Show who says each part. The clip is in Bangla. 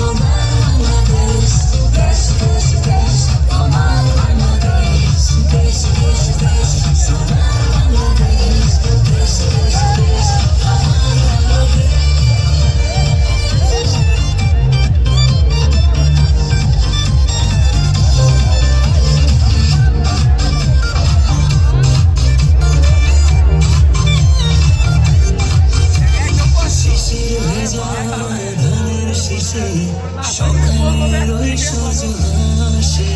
Speaker 1: so much. সকালের ওই সজনা আসে